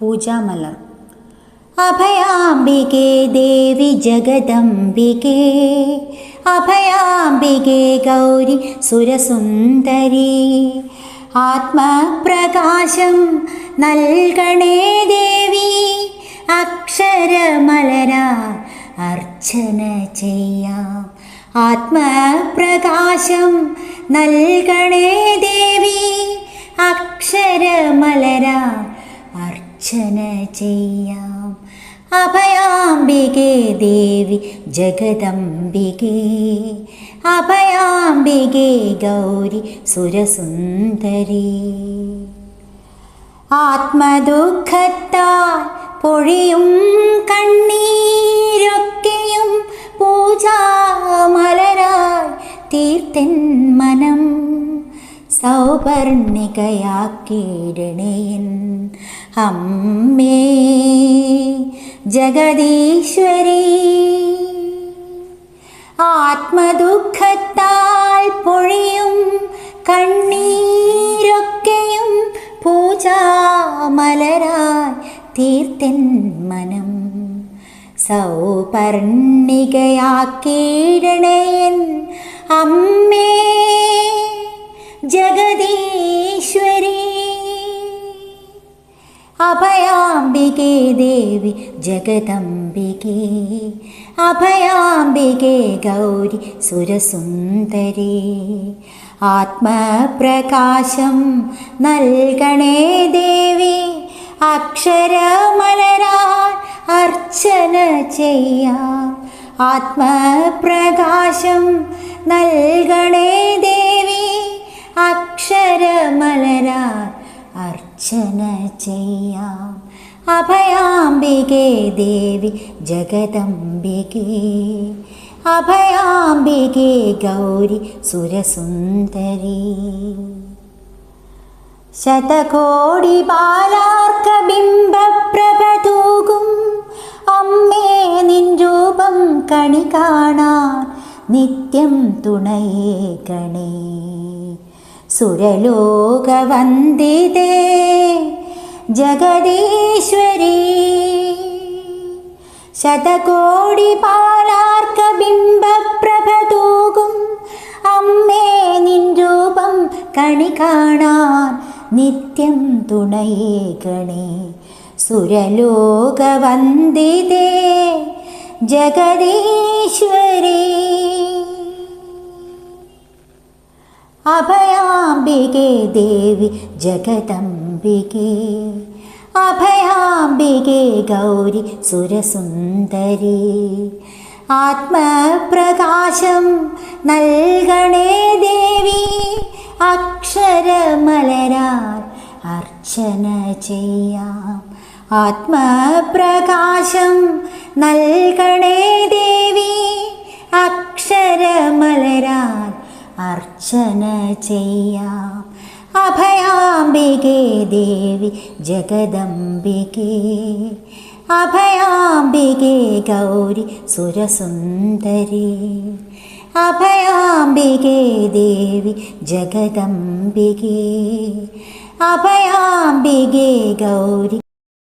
പൂജാമല. അഭയാംബികേ ദേവി ജഗദംബികേ. അഭയാംബികേ ഗൗരി സുരസുന്ദരി. ആത്മപ്രകാശം നൽകണേ ദേവി. അക്ഷരമലരാ അർച്ചന ചെയ്യാം. ആത്മപ്രകാശം നൽകണേ ദേവി. അക്ഷരമലരാ അർച്ചന ചെയ്യാം. അഭയാംബികേ ദേവി ജഗദംബികേ. അഭയാംബികേ ഗൗരി സുരസുന്ദരി. ആത്മദുഃഖത്താൽ പൊഴിയും കണ്ണീരൊക്കെയും പൂജാമലരായി തീർത്തൻ സൗപർണികയാക്കിയിടണേൻ അമ്മേ ജഗദീശ്വരി ആത്മദുഃഖത്താൽ പൊഴിയും കണ്ണീരൊക്കെയും പൂജാമലരായി തീർത്തൻ മനം. സൗപർണികയാക്കിയിടണേൻ അമ്മേ അഭയാംബികേ ദേവി ജഗദംബികേ. അഭയാംബികേ ഗൗരി സുരസുന്ദരി. ആത്മപ്രകാശം നൽകണേ ദേവി. അക്ഷരമലരാൻ അർച്ചന ചെയ്യാം. ആത്മപ്രകാശം നൽകണേ അർച്ചന ചെയ്യാം. അഭയാംബികേ ദേവി ജഗദംബികേ. അഭയാംബികേ ഗൗരി സുരസുന്ദരി. ശതകോടി ബാലാർക്ക ബിംബപ്രഭതൂകും അമ്മേ നിൻ രൂപം കണി കാണാൻ നിത്യം തുണയേ ഗണേ. സുരലോകവന്ദിതേ. ജഗദീശ്വരി. ശതകോടി പാലാർക്ക ബിംബപ്രഭതൂകും. അമ്മേ നിൻ രൂപം കണി കാണാൻ നിത്യം തുണയേ ഗണേ. സുരലോകവന്ദിതേ ജഗദീശ്വരി. അഭയാംബികേ ദേവി ജഗദംബികേ അഭയാംബികേ ഗൗരി സുരസുന്ദരി. ആത്മപ്രകാശം നൽകണേ ദേവി അക്ഷരമലരാൽ അർച്ചന ചെയ്യാം. ആത്മപ്രകാശം നൽകണേ ദേവി അക്ഷരമലരാൽ അർച്ചന ചെയ്യാം. अभयाम्बिके देवि जगदम्बिके। अभयाम्बिके गौरि सुरसुन्दरि। अभयाम्बिके देवि जगदम्बिके। अभयाम्बिके गौरि